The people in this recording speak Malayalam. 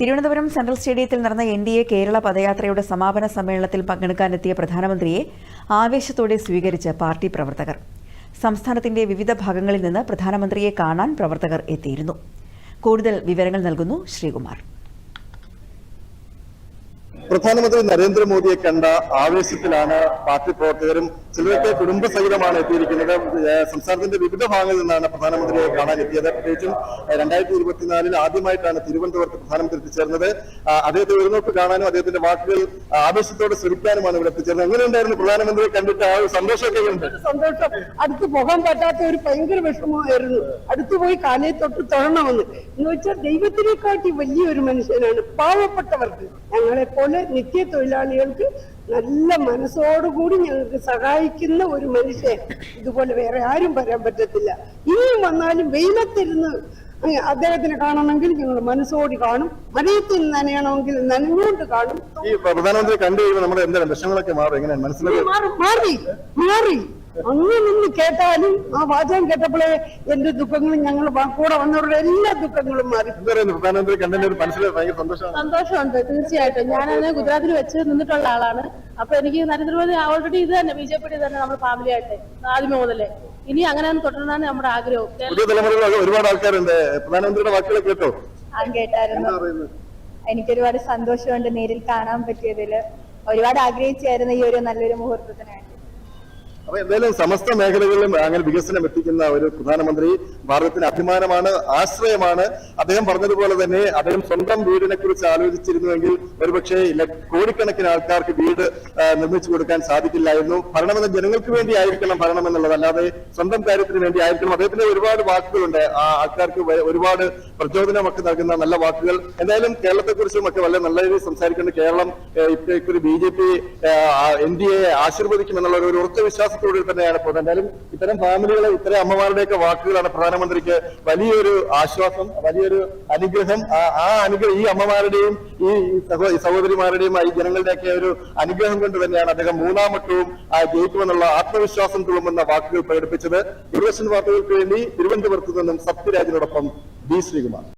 തിരുവനന്തപുരം സെൻട്രൽ സ്റ്റേഡിയത്തിൽ നടന്ന എൻ ഡി എ കേരള പദയാത്രയുടെ സമാപന സമ്മേളനത്തിൽ പങ്കെടുക്കാനെത്തിയ പ്രധാനമന്ത്രിയെ ആവേശത്തോടെ സ്വീകരിച്ച് പാർട്ടി പ്രവർത്തകർ. സംസ്ഥാനത്തിന്റെ വിവിധ ഭാഗങ്ങളിൽ നിന്ന് പ്രധാനമന്ത്രിയെ കാണാൻ പ്രവർത്തകർ എത്തിയിരുന്നു. കൂടുതൽ വിവരങ്ങൾ നൽകുന്നു ശ്രീകുമാർ. പ്രധാനമന്ത്രി നരേന്ദ്രമോദിയെ കണ്ട ആവേശത്തിലാണ് പാർട്ടി പ്രവർത്തകരും ചിലരൊക്കെ കുടുംബസഹിതമാണ് എത്തിയിരിക്കുന്നത്. സംസ്ഥാനത്തിന്റെ വിവിധ ഭാഗങ്ങളിൽ നിന്നാണ് പ്രധാനമന്ത്രിയെ കാണാൻ എത്തിയത് പ്രത്യേകിച്ചും രണ്ടായിരത്തി ഇരുപത്തിനാലിൽ ആദ്യമായിട്ടാണ് തിരുവനന്തപുരത്ത് പ്രധാനമന്ത്രി എത്തിച്ചേർന്നത്. അദ്ദേഹത്തെ ഒരുനോട്ട് കാണാനും അദ്ദേഹത്തിന്റെ വാക്കുകൾ ആവേശത്തോടെ ശ്രമിക്കാനുമാണ് ഇവിടെ എത്തിച്ചേർന്നത്. എങ്ങനെയുണ്ടായിരുന്നു? പ്രധാനമന്ത്രിയെ കണ്ടിട്ട് ആ ഒരു സന്തോഷമൊക്കെ ഉണ്ട് സന്തോഷം. അടുത്ത് പോകാൻ പറ്റാത്ത ഒരു ഭയങ്കര വിഷമമായിരുന്നു. അടുത്ത് പോയി കാലയെ തൊട്ട് തൊഴണമെന്ന്. എന്ന് വെച്ചാൽ ദൈവത്തിനെ കാട്ടി വലിയൊരു മനുഷ്യനാണ് പാവപ്പെട്ടവർക്ക്. ഞങ്ങളെ പോലെ നിത്യ തൊഴിലാളികൾക്ക് നല്ല മനസ്സോടുകൂടി ഞങ്ങൾക്ക് സഹായിക്കുന്ന ഒരു മനുഷ്യൻ ഇതുപോലെ വേറെ ആരും വരാൻ പറ്റത്തില്ല. ഇനിയും വന്നാലും വെയിലത്തിരുന്ന് അദ്ദേഹത്തിനെ കാണണമെങ്കിൽ ഞങ്ങൾ മനസ്സോടി കാണും. മനയത്തിൽ നനയണമെങ്കിൽ നനഞ്ഞുകൊണ്ട് കാണും. ഈ പ്രധാനമന്ത്രി കണ്ടു കഴിയുമ്പോൾ നമ്മുടെ എന്തെങ്കിലും പ്രശ്നങ്ങളൊക്കെ മാറും? എങ്ങനെയാണ്? മനസ്സിലാക്കി മാറി. മാറി. അങ്ങനെ നിന്ന് കേട്ടാലും ആ വാചകം കേട്ടപ്പോഴേ എന്റെ ദുഃഖങ്ങളും ഞങ്ങൾ കൂടെ വന്നവരുടെ എല്ലാ ദുഃഖങ്ങളും മാറി. സന്തോഷമുണ്ട് തീർച്ചയായിട്ടും. ഞാനത് ഗുജറാത്തിൽ വെച്ച് നിന്നിട്ടുള്ള ആളാണ്. അപ്പൊ എനിക്ക് നരേന്ദ്രമോദി ഓൾറെഡി ഇത് തന്നെ ബി ജെ പി തന്നെ നമ്മുടെ ഫാമിലി ആയിട്ട് ആദ്യമേ മുതലേ. ഇനി അങ്ങനെ തുടരാനാണ് നമ്മുടെ ആഗ്രഹം പുതിയ തലമുറയിൽ ഒരുപാട് ആൾക്കാരുണ്ട്. പ്രധാനമന്ത്രിയുടെ വാക്കുകൾ കേട്ടോ? കേട്ടായിരുന്നു. പറയുന്നത്? എനിക്കൊരുപാട് സന്തോഷമുണ്ട് നേരിൽ കാണാൻ പറ്റിയതിൽ. ഒരുപാട് ആഗ്രഹിച്ചായിരുന്നു ഈ ഒരു നല്ലൊരു മുഹൂർത്തത്തിനായിട്ട്. അപ്പൊ എന്തായാലും സമസ്ത മേഖലകളിലും അങ്ങനെ വികസനം എത്തിക്കുന്ന ഒരു പ്രധാനമന്ത്രി ഭാരതത്തിന് അഭിമാനമാണ് ആശ്രയമാണ്. അദ്ദേഹം പറഞ്ഞതുപോലെ തന്നെ അദ്ദേഹം സ്വന്തം വീടിനെ കുറിച്ച് ആലോചിച്ചിരുന്നുവെങ്കിൽ ഒരുപക്ഷെ കോടിക്കണക്കിന് ആൾക്കാർക്ക് വീട് നിർമ്മിച്ചു കൊടുക്കാൻ സാധിക്കില്ലായിരുന്നു. ഭരണമെന്ന ജനങ്ങൾക്ക് വേണ്ടി ആയിരിക്കണം ഭരണം എന്നുള്ളത്. അല്ലാതെ സ്വന്തം കാര്യത്തിന് വേണ്ടി ആയിരിക്കണം. അദ്ദേഹത്തിന് ഒരുപാട് വാക്കുകളുണ്ട്. ആ ആൾക്കാർക്ക് ഒരുപാട് പ്രചോദനമൊക്കെ നൽകുന്ന നല്ല വാക്കുകൾ. എന്തായാലും കേരളത്തെ കുറിച്ചും ഒക്കെ വളരെ നല്ല രീതിയിൽ സംസാരിക്കേണ്ട കേരളം ഇപ്പൊ B J P N D A ആശീർവദിക്കുമെന്നുള്ള ഒരു- ഉറച്ച വിശ്വാസത്തോടെ തന്നെയാണ് പോകുന്നത്. എന്തായാലും ഇത്തരം ഫാമിലികളെ ഇത്തരം അമ്മമാരുടെയൊക്കെ വാക്കുകളാണ് പ്രധാനമന്ത്രിക്ക് വലിയൊരു ആശ്വാസം വലിയൊരു അനുഗ്രഹം. ആ- അനുഗ്രഹം ഈ അമ്മമാരുടെയും ഈ സഹോദരിമാരുടെയും ഈ ജനങ്ങളുടെയൊക്കെ ഒരു അനുഗ്രഹം കൊണ്ട് തന്നെയാണ് അദ്ദേഹം മൂന്നാം വട്ടവും ആ, ജയിക്കുമെന്നുള്ള ആത്മവിശ്വാസം തുളുമ്പുന്ന വാക്കുകൾ പ്രകടിപ്പിച്ചത്. ദൂരദർശൻ വാർത്തകൾക്ക് വേണ്ടി തിരുവനന്തപുരത്ത് നിന്നും സത്യരാജിനോടൊപ്പം ബി ശ്രീകുമാർ.